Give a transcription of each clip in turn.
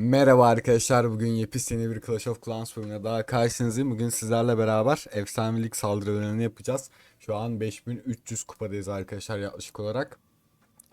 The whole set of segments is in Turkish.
Merhaba arkadaşlar. Bugün yepyeni bir Clash of Clans bölümüne daha karşınızdayım. Bugün sizlerle beraber efsanelik saldırılarını yapacağız. Şu an 5300 kupadayız arkadaşlar yaklaşık olarak.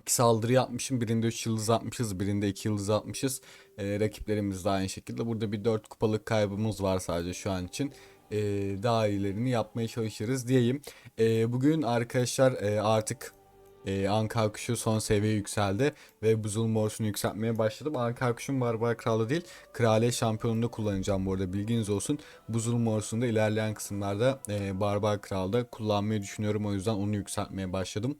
İki saldırı yapmışım. Birinde 3 yıldız atmışız. Birinde 2 yıldız atmışız. Ee, rakiplerimiz de aynı şekilde. Burada bir 4 kupalık kaybımız var sadece şu an için. Ee, daha iyilerini yapmaya çalışırız diyeyim. Ee, bugün arkadaşlar e, artık e, Ankara kuşu son seviye yükseldi ve buzul morsunu yükseltmeye başladım. Ankara kuşun barbar kralı değil, kraliyet şampiyonunda kullanacağım bu arada bilginiz olsun. Buzul morsunu da ilerleyen kısımlarda e, barbar kralda kullanmayı düşünüyorum. O yüzden onu yükseltmeye başladım.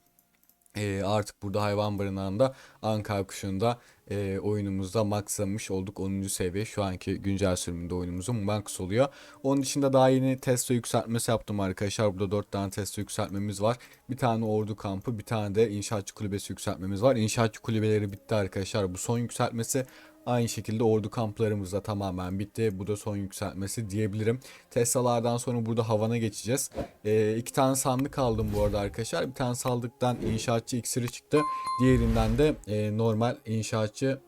E, artık burada hayvan barınağında Ankara kuşunda e, oyunumuzda maxlamış olduk 10. seviye şu anki güncel sürümünde oyunumuzun max oluyor. Onun dışında daha yeni test ve yükseltmesi yaptım arkadaşlar. Burada 4 tane test ve yükseltmemiz var. Bir tane ordu kampı bir tane de inşaatçı kulübesi yükseltmemiz var. İnşaatçı kulübeleri bitti arkadaşlar. Bu son yükseltmesi Aynı şekilde ordu kamplarımız da tamamen bitti. Bu da son yükseltmesi diyebilirim. Tesla'lardan sonra burada havana geçeceğiz. Ee, iki tane sandık aldım bu arada arkadaşlar. Bir tane sandıktan inşaatçı iksiri çıktı. Diğerinden de e, normal inşaatçı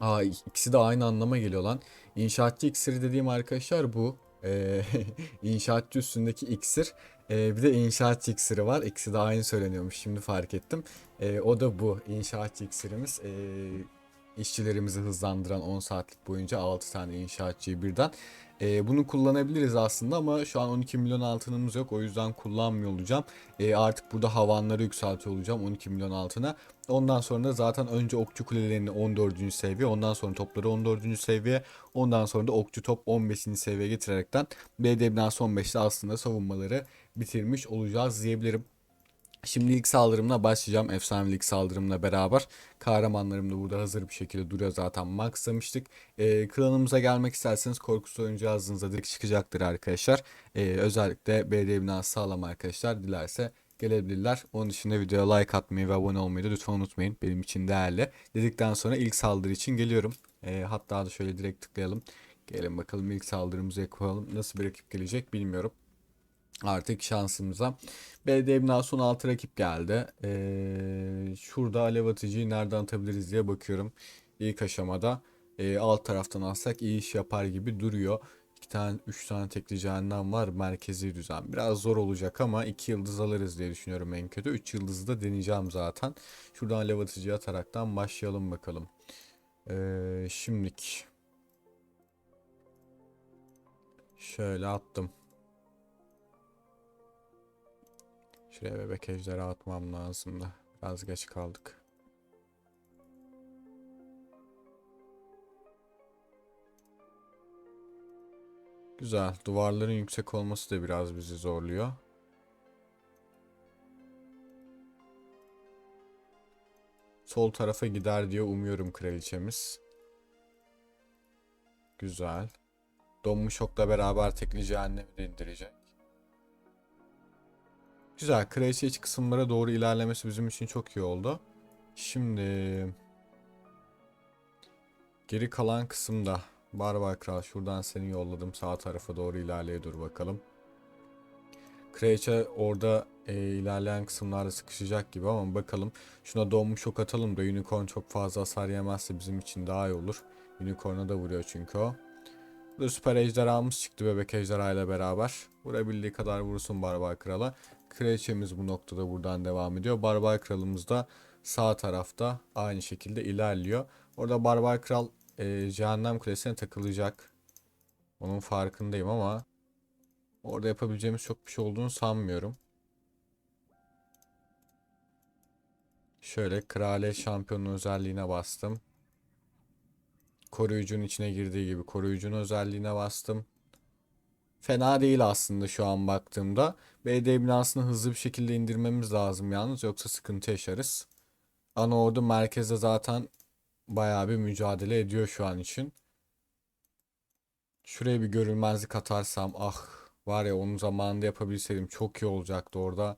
Aa ikisi de aynı anlama geliyor lan. İnşaatçı iksiri dediğim arkadaşlar bu. Ee, inşaatçı üstündeki iksir. Ee, bir de inşaatçı iksiri var. İkisi de aynı söyleniyormuş. Şimdi fark ettim. Ee, o da bu. İnşaatçı iksirimiz. Ee, işçilerimizi hızlandıran 10 saatlik boyunca 6 tane inşaatçıyı birden. Ee, bunu kullanabiliriz aslında ama şu an 12 milyon altınımız yok. O yüzden kullanmıyor olacağım. Ee, artık burada havanları yükseltiyor olacağım 12 milyon altına. Ondan sonra da zaten önce okçu kulelerini 14. seviye, ondan sonra topları 14. seviye, ondan sonra da okçu top 15. seviyeye getirerekten BD binası 15'te aslında savunmaları bitirmiş olacağız diyebilirim. Şimdi ilk saldırımla başlayacağım. Efsanelik saldırımla beraber. Kahramanlarım da burada hazır bir şekilde duruyor zaten. Maxlamıştık. Ee, klanımıza gelmek isterseniz korkusuz oyuncu yazdığınızda direkt çıkacaktır arkadaşlar. Ee, özellikle BD binası sağlam arkadaşlar. Dilerse gelebilirler. Onun dışında videoya like atmayı ve abone olmayı da lütfen unutmayın. Benim için değerli. Dedikten sonra ilk saldırı için geliyorum. Ee, hatta da şöyle direkt tıklayalım. Gelin bakalım ilk saldırımızı yapalım. Nasıl bir rakip gelecek bilmiyorum. Artık şansımıza. BD binası 16 rakip geldi. Ee, şurada alev atıcıyı nereden atabiliriz diye bakıyorum. İlk aşamada e, alt taraftan alsak iyi iş yapar gibi duruyor. 2 tane 3 tane tekli cehennem var merkezi düzen. Biraz zor olacak ama 2 yıldız alırız diye düşünüyorum en kötü. 3 yıldızı da deneyeceğim zaten. Şuradan alev atıcıyı ataraktan başlayalım bakalım. Ee, şimdilik. Şöyle attım. Şuraya bebek ejderi atmam lazım da. Biraz geç kaldık. Güzel. Duvarların yüksek olması da biraz bizi zorluyor. Sol tarafa gider diye umuyorum kraliçemiz. Güzel. Donmuş okla beraber tekli cehennemi indirecek. Güzel. Kraliçe iç kısımlara doğru ilerlemesi bizim için çok iyi oldu. Şimdi geri kalan kısımda Barbar Kral şuradan seni yolladım. Sağ tarafa doğru ilerleye dur bakalım. Kraliçe orada e, ilerleyen kısımlarda sıkışacak gibi ama bakalım. Şuna donmuş ok atalım da Unicorn çok fazla hasar yemezse bizim için daha iyi olur. Unicorn'a da vuruyor çünkü o. Burada süper ejderhamız çıktı bebek ejderha ile beraber. Vurabildiği kadar vursun Barbar Kral'a. Kraliçemiz bu noktada buradan devam ediyor. Barbar Kralımız da sağ tarafta aynı şekilde ilerliyor. Orada Barbar Kral e, Cehennem Kulesi'ne takılacak. Onun farkındayım ama orada yapabileceğimiz çok bir şey olduğunu sanmıyorum. Şöyle Kraliyet Şampiyonu özelliğine bastım. Koruyucunun içine girdiği gibi koruyucunun özelliğine bastım. Fena değil aslında şu an baktığımda. BD binasını hızlı bir şekilde indirmemiz lazım yalnız yoksa sıkıntı yaşarız. Ana merkezde zaten bayağı bir mücadele ediyor şu an için. Şuraya bir görülmezlik atarsam ah var ya onun zamanında yapabilseydim çok iyi olacaktı orada.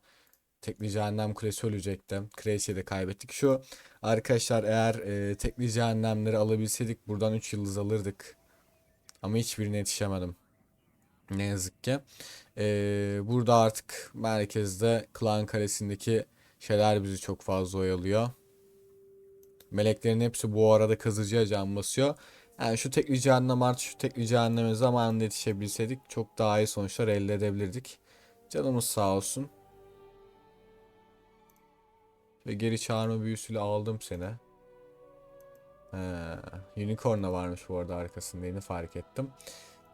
Tekli Cehennem Kulesi ölecekti. Kraliçeyi de kaybettik. Şu arkadaşlar eğer e, Tekli Cehennemleri alabilseydik buradan 3 yıldız alırdık. Ama hiçbirine yetişemedim. Ne yazık ki. Ee, burada artık merkezde Klan Kalesi'ndeki şeyler bizi çok fazla oyalıyor. Meleklerin hepsi bu arada kazıcıya can basıyor. Yani şu tekli cehennem artı şu tekli cehenneme zamanında yetişebilseydik çok daha iyi sonuçlar elde edebilirdik. Canımız sağ olsun. Ve geri çağırma büyüsüyle aldım seni. He, unicorn da varmış bu arada arkasında yeni fark ettim.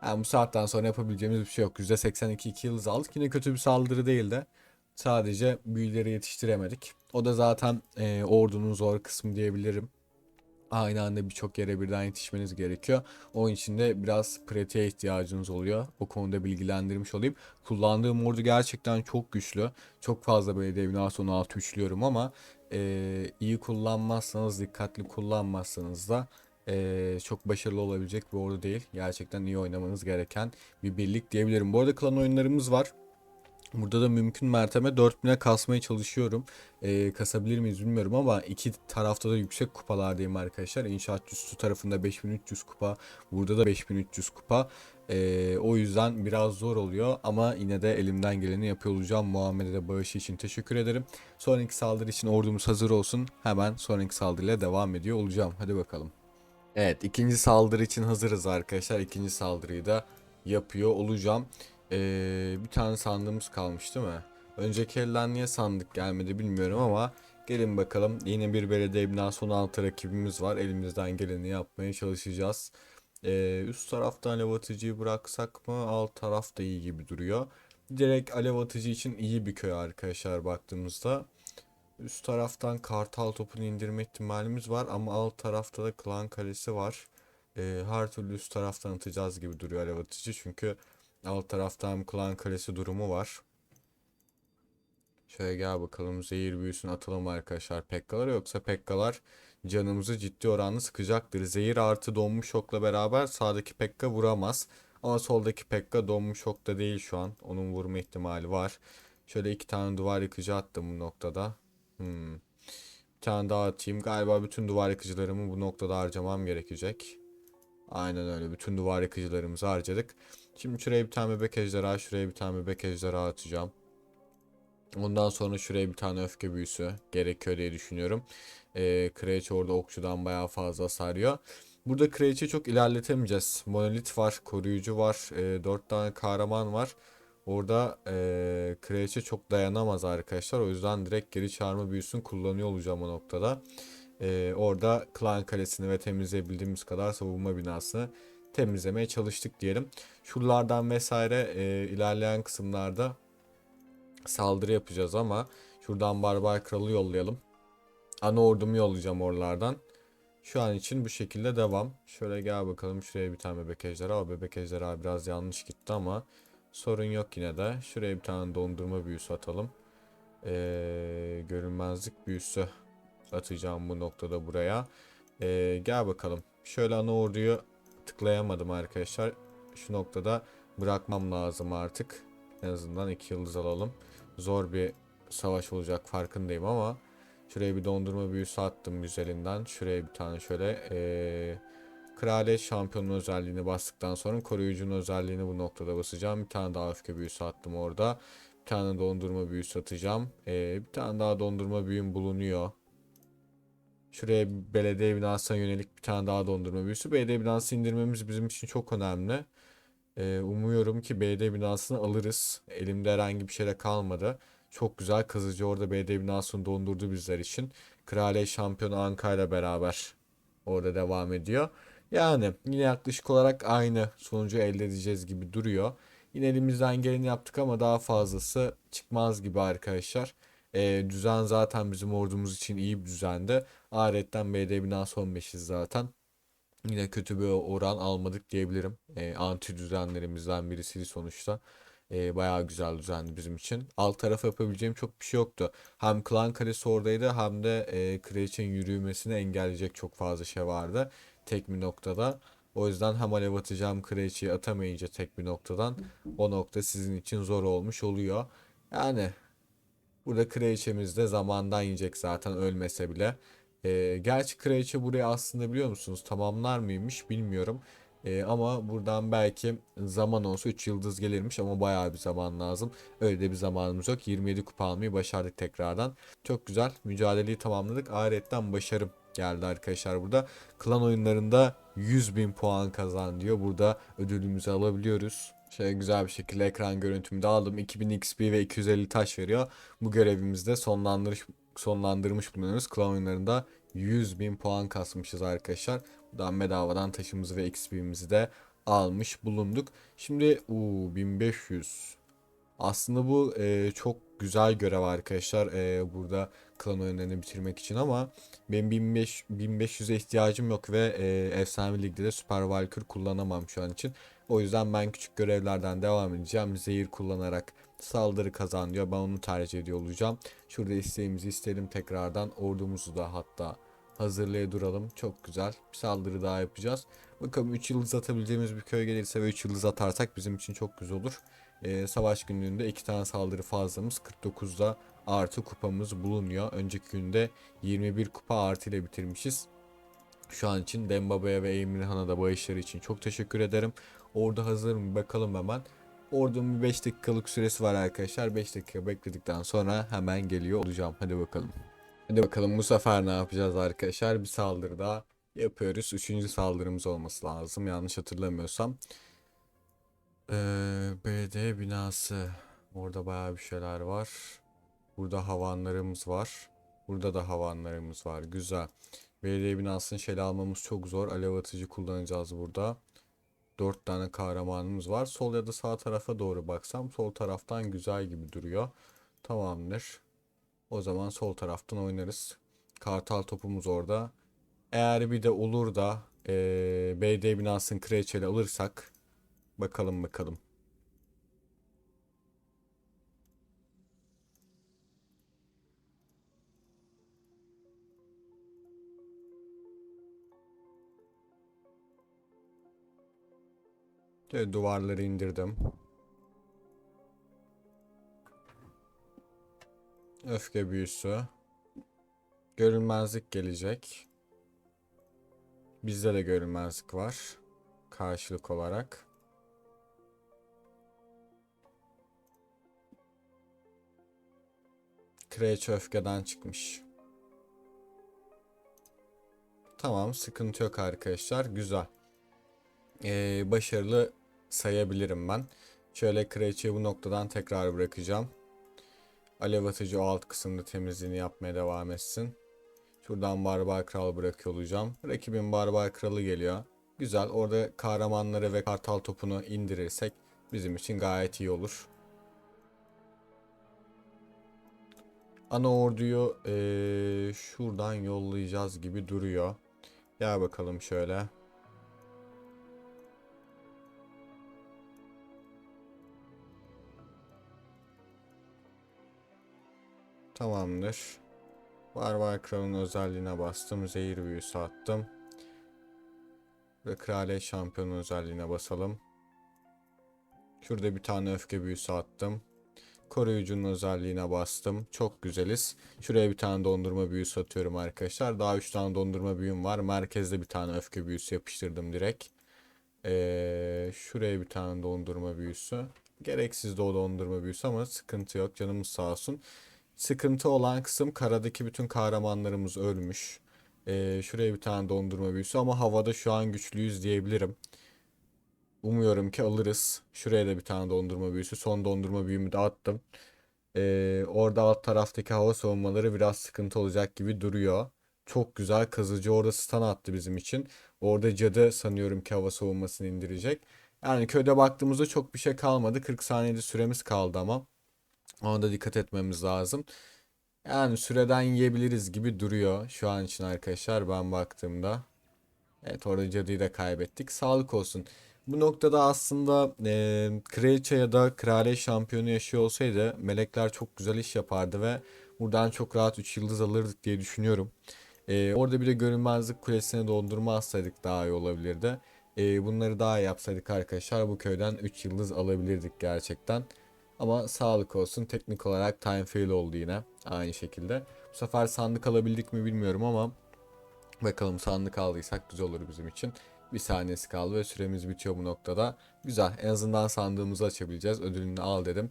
Yani bu saatten sonra yapabileceğimiz bir şey yok. %82 2 yıldız aldık. Yine kötü bir saldırı değil de sadece büyüleri yetiştiremedik. O da zaten e, ordunun zor kısmı diyebilirim. Aynı anda birçok yere birden yetişmeniz gerekiyor. Onun için de biraz pratiğe ihtiyacınız oluyor. O konuda bilgilendirmiş olayım. Kullandığım ordu gerçekten çok güçlü. Çok fazla belediye binası 16 üçlüyorum ama e, iyi kullanmazsanız, dikkatli kullanmazsanız da e, çok başarılı olabilecek bir ordu değil. Gerçekten iyi oynamanız gereken bir birlik diyebilirim. Bu arada klan oyunlarımız var. Burada da mümkün mertebe 4000'e kasmaya çalışıyorum. Ee, kasabilir miyiz bilmiyorum ama iki tarafta da yüksek kupalardayım arkadaşlar. İnşaat üstü tarafında 5300 kupa, burada da 5300 kupa. Ee, o yüzden biraz zor oluyor ama yine de elimden geleni yapıyor olacağım. Muhammed'e de bağışı için teşekkür ederim. Sonraki saldırı için ordumuz hazır olsun. Hemen sonraki saldırıyla devam ediyor olacağım. Hadi bakalım. Evet ikinci saldırı için hazırız arkadaşlar. İkinci saldırıyı da yapıyor olacağım. Ee, bir tane sandığımız kalmış değil mi? Önceki elden niye sandık gelmedi bilmiyorum ama gelin bakalım. Yine bir belediye binası 16 rakibimiz var. Elimizden geleni yapmaya çalışacağız. Ee, üst taraftan alev atıcıyı bıraksak mı? Alt taraf da iyi gibi duruyor. Direkt alev atıcı için iyi bir köy arkadaşlar baktığımızda. Üst taraftan kartal topunu indirme ihtimalimiz var ama alt tarafta da klan kalesi var. Ee, her türlü üst taraftan atacağız gibi duruyor alev atıcı çünkü alt taraftan klan kalesi durumu var. Şöyle gel bakalım zehir büyüsünü atalım arkadaşlar pekkalara yoksa pekkalar canımızı ciddi oranlı sıkacaktır. Zehir artı donmuş şokla beraber sağdaki pekka vuramaz. Ama soldaki pekka donmuş şokta değil şu an. Onun vurma ihtimali var. Şöyle iki tane duvar yıkıcı attım bu noktada. Hmm. Bir tane daha atayım. Galiba bütün duvar yıkıcılarımı bu noktada harcamam gerekecek. Aynen öyle. Bütün duvar yıkıcılarımızı harcadık. Şimdi şuraya bir tane bebek ejderha, şuraya bir tane bebek ejderha atacağım. Ondan sonra şuraya bir tane öfke büyüsü gerekiyor diye düşünüyorum. Ee, Kraliçe orada okçudan bayağı fazla sarıyor. Burada Kraliçe çok ilerletemeyeceğiz. Monolit var, koruyucu var, e, 4 tane kahraman var. Orada e, Kraliçe çok dayanamaz arkadaşlar. O yüzden direkt geri çağırma büyüsünü kullanıyor olacağım o noktada. E, orada klan kalesini ve temizleyebildiğimiz kadar savunma binasını temizlemeye çalıştık diyelim. Şuralardan vesaire e, ilerleyen kısımlarda saldırı yapacağız ama şuradan Barbar Kralı yollayalım. Ana ordumu yollayacağım oralardan. Şu an için bu şekilde devam. Şöyle gel bakalım şuraya bir tane bebek ejderha. O bebek ejderha biraz yanlış gitti ama sorun yok yine de. Şuraya bir tane dondurma büyüsü atalım. Ee, görünmezlik büyüsü atacağım bu noktada buraya. Ee, gel bakalım. Şöyle ana orduyu tıklayamadım arkadaşlar. Şu noktada bırakmam lazım artık. En azından 2 yıldız alalım. Zor bir savaş olacak farkındayım ama şuraya bir dondurma büyüsü attım güzelinden. Şuraya bir tane şöyle ee, Kraliyet şampiyonun özelliğini bastıktan sonra koruyucunun özelliğini bu noktada basacağım. Bir tane daha öfke büyüsü attım orada. Bir tane dondurma büyüsü atacağım. Ee, bir tane daha dondurma büyüm bulunuyor. Şuraya belediye binasına yönelik bir tane daha dondurma büyüsü. Belediye binası indirmemiz bizim için çok önemli. Ee, umuyorum ki belediye binasını alırız. Elimde herhangi bir şey de kalmadı. Çok güzel kazıcı orada belediye binasını dondurdu bizler için. Kraliyet şampiyonu Ankara ile beraber orada devam ediyor. Yani yine yaklaşık olarak aynı sonucu elde edeceğiz gibi duruyor. Yine elimizden geleni yaptık ama daha fazlası çıkmaz gibi arkadaşlar. Ee, düzen zaten bizim ordumuz için iyi bir düzende. Ahiretten BD binası 15'iz zaten. Yine kötü bir oran almadık diyebilirim. Ee, anti düzenlerimizden birisiydi sonuçta. Ee, bayağı güzel düzendi bizim için. Alt tarafa yapabileceğim çok bir şey yoktu. Hem klan kalesi oradaydı hem de e, kraliçenin yürümesini engelleyecek çok fazla şey vardı. Tek bir noktada. O yüzden hem alev atacağım kraliçeyi atamayınca tek bir noktadan o nokta sizin için zor olmuş oluyor. Yani Burada kraliçemiz de zamandan yiyecek zaten ölmese bile. Ee, gerçi kraliçe buraya aslında biliyor musunuz tamamlar mıymış bilmiyorum. Ee, ama buradan belki zaman olsa 3 yıldız gelirmiş ama bayağı bir zaman lazım. Öyle de bir zamanımız yok. 27 kupa almayı başardık tekrardan. Çok güzel. Mücadeleyi tamamladık. Ayrıca başarım geldi arkadaşlar burada. Klan oyunlarında 100 bin puan kazan diyor. Burada ödülümüzü alabiliyoruz. Şöyle güzel bir şekilde ekran görüntümü de aldım. 2000 XP ve 250 taş veriyor. Bu görevimizde sonlandırmış, sonlandırmış bulunuyoruz. Klan oyunlarında 100 bin puan kasmışız arkadaşlar. Buradan bedavadan taşımızı ve XP'mizi de almış bulunduk. Şimdi uu, 1500. Aslında bu e, çok güzel görev arkadaşlar. E, burada klan oyunlarını bitirmek için ama 1500 1500'e ihtiyacım yok ve e, Efsane Lig'de de Super Valkyrie kullanamam şu an için. O yüzden ben küçük görevlerden devam edeceğim. Zehir kullanarak saldırı kazan diyor. Ben onu tercih ediyor olacağım. Şurada isteğimizi isteyelim tekrardan. Ordumuzu da hatta hazırlaya duralım. Çok güzel. Bir saldırı daha yapacağız. Bakalım 3 yıldız atabileceğimiz bir köy gelirse ve 3 yıldız atarsak bizim için çok güzel olur. Ee, savaş günlüğünde 2 tane saldırı fazlamız 49'da artı kupamız bulunuyor. Önceki günde 21 kupa artı ile bitirmişiz. Şu an için Dembaba'ya ve Emirhan'a da bağışları için çok teşekkür ederim. Orada hazır mı bakalım hemen. Ordunun bir 5 dakikalık süresi var arkadaşlar. 5 dakika bekledikten sonra hemen geliyor olacağım. Hadi bakalım. Hadi bakalım bu sefer ne yapacağız arkadaşlar? Bir saldırı daha yapıyoruz. Üçüncü saldırımız olması lazım. Yanlış hatırlamıyorsam. Ee, belediye binası. Orada bayağı bir şeyler var. Burada havanlarımız var. Burada da havanlarımız var. Güzel. Belediye binasını şeyle almamız çok zor. Alev atıcı kullanacağız burada. 4 tane kahramanımız var. Sol ya da sağ tarafa doğru baksam sol taraftan güzel gibi duruyor. Tamamdır. O zaman sol taraftan oynarız. Kartal topumuz orada. Eğer bir de olur da eee BD binasını kreçeli alırsak bakalım bakalım. Duvarları indirdim. Öfke büyüsü. Görünmezlik gelecek. Bizde de görünmezlik var. Karşılık olarak. Kraliçe öfkeden çıkmış. Tamam sıkıntı yok arkadaşlar. Güzel. Ee, başarılı sayabilirim ben. Şöyle kraliçeyi bu noktadan tekrar bırakacağım. Alev atıcı o alt kısımda temizliğini yapmaya devam etsin. Şuradan Barbar Kral bırakıyor olacağım. Rakibin Barbar Kralı geliyor. Güzel. Orada kahramanları ve kartal topunu indirirsek bizim için gayet iyi olur. Ana orduyu eee, şuradan yollayacağız gibi duruyor. Gel bakalım şöyle. Tamamdır. Barbar Kral'ın özelliğine bastım. Zehir büyüsü attım. Ve Kraliyet Şampiyonu özelliğine basalım. Şurada bir tane öfke büyüsü attım. Koruyucunun özelliğine bastım. Çok güzeliz. Şuraya bir tane dondurma büyüsü atıyorum arkadaşlar. Daha 3 tane dondurma büyüm var. Merkezde bir tane öfke büyüsü yapıştırdım direkt. Ee, şuraya bir tane dondurma büyüsü. Gereksiz de o dondurma büyüsü ama sıkıntı yok. Canımız sağ olsun. Sıkıntı olan kısım karadaki bütün kahramanlarımız ölmüş. Ee, şuraya bir tane dondurma büyüsü ama havada şu an güçlüyüz diyebilirim. Umuyorum ki alırız. Şuraya da bir tane dondurma büyüsü. Son dondurma büyümü de attım. Ee, orada alt taraftaki hava savunmaları biraz sıkıntı olacak gibi duruyor. Çok güzel. Kazıcı orada stun attı bizim için. Orada cadı sanıyorum ki hava savunmasını indirecek. Yani köyde baktığımızda çok bir şey kalmadı. 40 saniyede süremiz kaldı ama. Ona da dikkat etmemiz lazım. Yani süreden yiyebiliriz gibi duruyor şu an için arkadaşlar ben baktığımda. Evet orada cadıyı da kaybettik. Sağlık olsun. Bu noktada aslında e, kraliçe ya da kraliyet şampiyonu yaşıyor olsaydı melekler çok güzel iş yapardı ve buradan çok rahat 3 yıldız alırdık diye düşünüyorum. E, orada bir de görünmezlik kulesine dondurma atsaydık daha iyi olabilirdi. E, bunları daha iyi yapsaydık arkadaşlar bu köyden 3 yıldız alabilirdik gerçekten. Ama sağlık olsun teknik olarak time fail oldu yine aynı şekilde. Bu sefer sandık alabildik mi bilmiyorum ama bakalım sandık aldıysak güzel olur bizim için. Bir saniyesi kaldı ve süremiz bitiyor bu noktada. Güzel. En azından sandığımızı açabileceğiz. Ödülünü al dedim.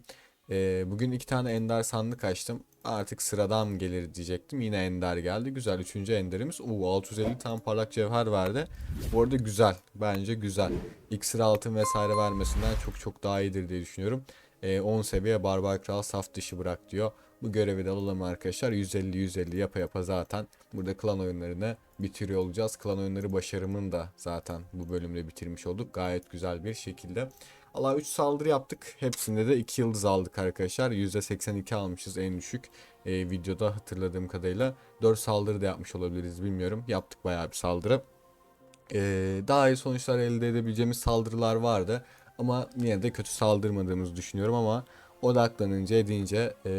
Ee, bugün iki tane ender sandık açtım. Artık sıradan gelir diyecektim. Yine ender geldi. Güzel. Üçüncü enderimiz. Oo 650 tane parlak cevher verdi. Bu arada güzel. Bence güzel. İksir altın vesaire vermesinden çok çok daha iyidir diye düşünüyorum. Ee, 10 seviye barbar kral saf dışı bırak diyor. Bu görevi de alalım arkadaşlar. 150-150 yapa yapa zaten burada klan oyunlarını bitiriyor olacağız. Klan oyunları başarımını da zaten bu bölümde bitirmiş olduk. Gayet güzel bir şekilde. Allah 3 saldırı yaptık. Hepsinde de 2 yıldız aldık arkadaşlar. %82 almışız en düşük. Ee, videoda hatırladığım kadarıyla 4 saldırı da yapmış olabiliriz bilmiyorum. Yaptık bayağı bir saldırı. Ee, daha iyi sonuçlar elde edebileceğimiz saldırılar vardı. Ama yine de kötü saldırmadığımızı düşünüyorum ama odaklanınca edince e,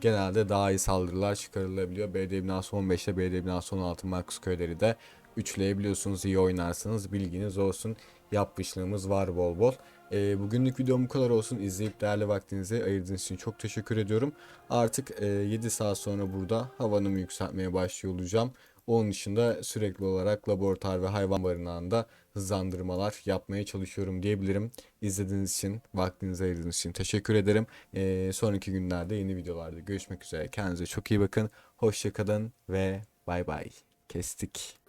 genelde daha iyi saldırılar çıkarılabiliyor. Belediye binası 15'te belediye binası 16 Markus köyleri de üçleyebiliyorsunuz. iyi oynarsanız bilginiz olsun. Yapmışlığımız var bol bol. E, bugünlük videom bu kadar olsun. İzleyip değerli vaktinizi ayırdığınız için çok teşekkür ediyorum. Artık e, 7 saat sonra burada havanımı yükseltmeye başlıyor olacağım. Onun dışında sürekli olarak laboratuvar ve hayvan barınağında hızlandırmalar yapmaya çalışıyorum diyebilirim. İzlediğiniz için, vaktinizi ayırdığınız için teşekkür ederim. Ee, sonraki günlerde yeni videolarda görüşmek üzere. Kendinize çok iyi bakın. Hoşçakalın ve bay bay. Kestik.